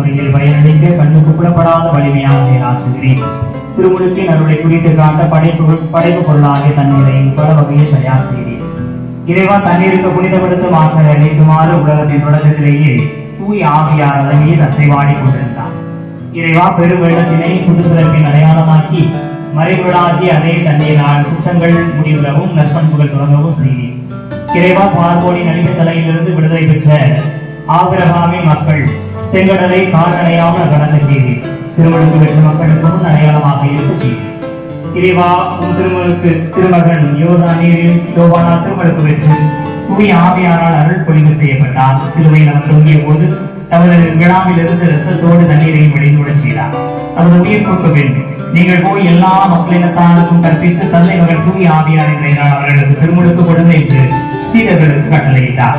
முறையில் பயனளிக்க கண்ணுக்கு புலப்படாத வலிமையாக செயலாற்றுகிறேன் திருமுழுக்கின் அருளை குறித்து காட்ட படைப்பு படைப்பு பொருளாக தண்ணீரை பல வகையில் தயார் செய்தேன். இறைவா தண்ணீருக்கு புனிதப்படுத்தும் ஆற்றலை அளிக்குமாறு உலகத்தின் தொடக்கத்திலேயே தூய் ஆவியார் அதன் மீது அசைவாடி கொண்டிருந்தார். இறைவா பெரும் வெள்ளத்தினை புதுப்பிறப்பின் அடையாளமாக்கி மறைவிடாகி அதே தண்ணீரால் குற்றங்கள் முடிவுறவும் நற்பண்புகள் தொடங்கவும் செய்தேன். இறைவா பார்வோனின் அடிமை தலையிலிருந்து விடுதலை பெற்ற ஆபிரகாமி மக்கள் செங்கடலை கால்நடையாமல் கடந்த செய்தி திருமணத்து பெற்ற மக்களுக்கும் அடையாளமாக இருக்க செய்தி இறைவா உன் திருமலுக்கு திருமகன் யோதானியில் யோவானா திருமலுக்கு பெற்று புவி ஆவியாரால் அருள் பொழிவு செய்யப்பட்டார் சிலுவையில் அவர் தொங்கிய போது தமது விழாவிலிருந்து ரத்தத்தோடு தண்ணீரை வழிந்துவிடச் செய்தார் தமது உயிர் கொடுக்க வேண்டும் நீங்கள் போய் எல்லா மக்களினத்தாருக்கும் கற்பித்து தந்தை மகன் தூய் ஆவியார் என்ற அவர்களுக்கு திருமுழுக்கு கொடுங்க என்று சீடர்களுக்கு கட்டளையிட்டார்.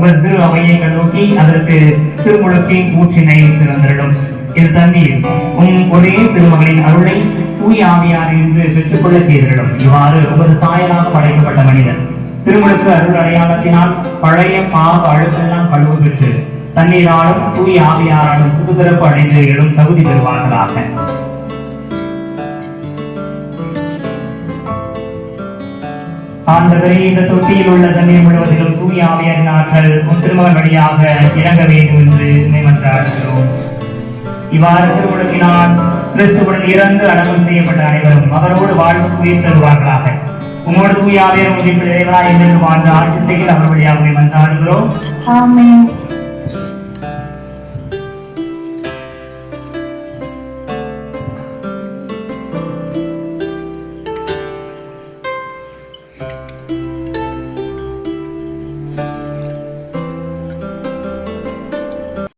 உங்கள் திரு அவையை நோக்கி அதற்கு திருமுழுக்கின் ஊற்றினை திறந்திடும் இது தண்ணீர். உன் ஒரே திருமகளின் அருளை தூய ஆவியார் என்று பெற்றுக்கொள்ள செய்திடும் இவ்வாறு உமது சாயலாக படைக்கப்பட்ட மனிதன் திருமுழுக்கு அருள் அடையாளத்தினால் பழைய பாவ அழுக்கெல்லாம் கழுவு பெற்று தண்ணீராலும் தூய் ஆவியாராலும் புதுபிறப்பு அடைந்து எழும் தகுதி பெறுவார்களாக. ஆண்டவரே இந்த தொட்டியில் உள்ள தண்ணீர் முழுவதிலும் தூய் ஆவியர் நாட்கள் உன் வழியாக இறங்க வேண்டும் என்று நினைமன்றாடுகிறோம் இவ்வாறு திருமுழுக்கினால் கிறிஸ்துவுடன் இறந்து அடக்கம் செய்யப்பட்ட அனைவரும் அவரோடு வாழ்வு உயிர் தருவார்களாக. உங்களோடு தூய் ஆவியர் உதவி இறைவா என்று வாழ்ந்து ஆட்சி செய்கிற அவர் வழியாகவே மன்றாடுகிறோம். ஆமென். Música